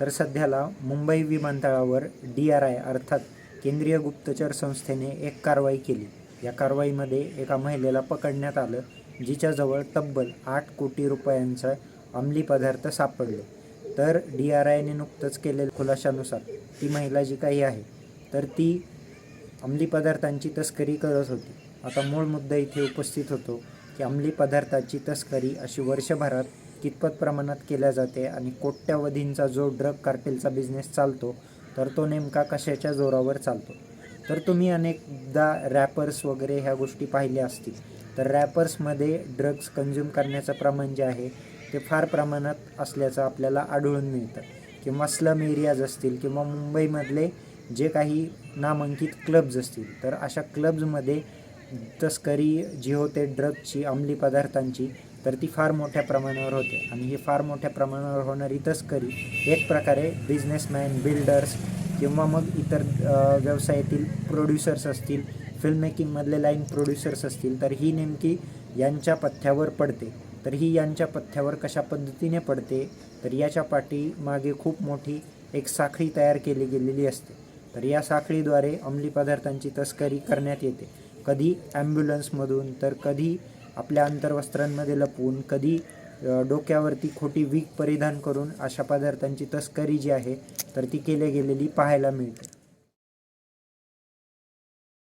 तर सध्याला मुंबई विमानतळावर डी आर आय अर्थात केंद्रीय गुप्तचर संस्थेने एक कारवाई केली. या कारवाईमध्ये एका महिलेला पकडण्यात आलं जिच्याजवळ तब्बल आठ कोटी रुपयांचा अंमली पदार्थ सापडले. तर डी आर आयने नुकतंच केलेल्या खुलाशानुसार ती महिला जी काही आहे तर ती अंमली पदार्थांची तस्करी करत होती. आता मूळ मुद्दा इथे उपस्थित होतो की अंमली पदार्थाची तस्करी अशी वर्षभरात कितपत प्रमाणात केल्या जाते आणि कोट्यावधींचा जो ड्रग कार्टेलचा बिझनेस चालतो तर तो नेमका कशाच्या जोरावर चालतो? तर तुम्ही अनेकदा रॅपर्स वगैरे ह्या गोष्टी पाहिल्या असतील. तर रॅपर्समध्ये ड्रग्स कंझ्युम करण्याचं प्रमाण जे आहे ते फार प्रमाणात असल्याचं आपल्याला आढळून मिळतं. किंवा स्लम एरियाज असतील किंवा मुंबईमधले जे काही नामांकित क्लब्ज असतील तर अशा क्लब्जमध्ये तस्करी जी होते ड्रगची अंमली पदार्थांची तर ती फार मोठ्या प्रमाणावर होते. आणि ही फार मोठ्या प्रमाणावर होणारी तस्करी एक प्रकारे बिझनेसमॅन बिल्डर्स किंवा मग इतर व्यवसायातील प्रोड्युसर्स असतील फिल्म मेकिंगमधले लाईन प्रोड्युसर्स असतील तर ही नेमकी यांच्या पथ्यावर पडते. तर ही यांच्या पथ्यावर कशा पद्धतीने पडते तर याच्या पाठी मागे खूप मोठी एक साखळी तयार केली गेलेली असते. तर या साखळीद्वारे अंमली पदार्थांची तस्करी करण्यात येते. कधी ॲम्ब्युलन्समधून तर कधी आपल्या अंतर्वस्त्रांमध्ये लपवून कधी डोक्यावरती खोटी वीक परिधान करून अशा पदार्थांची तस्करी जी आहे तर ती केली गेलेली पाहायला मिळते.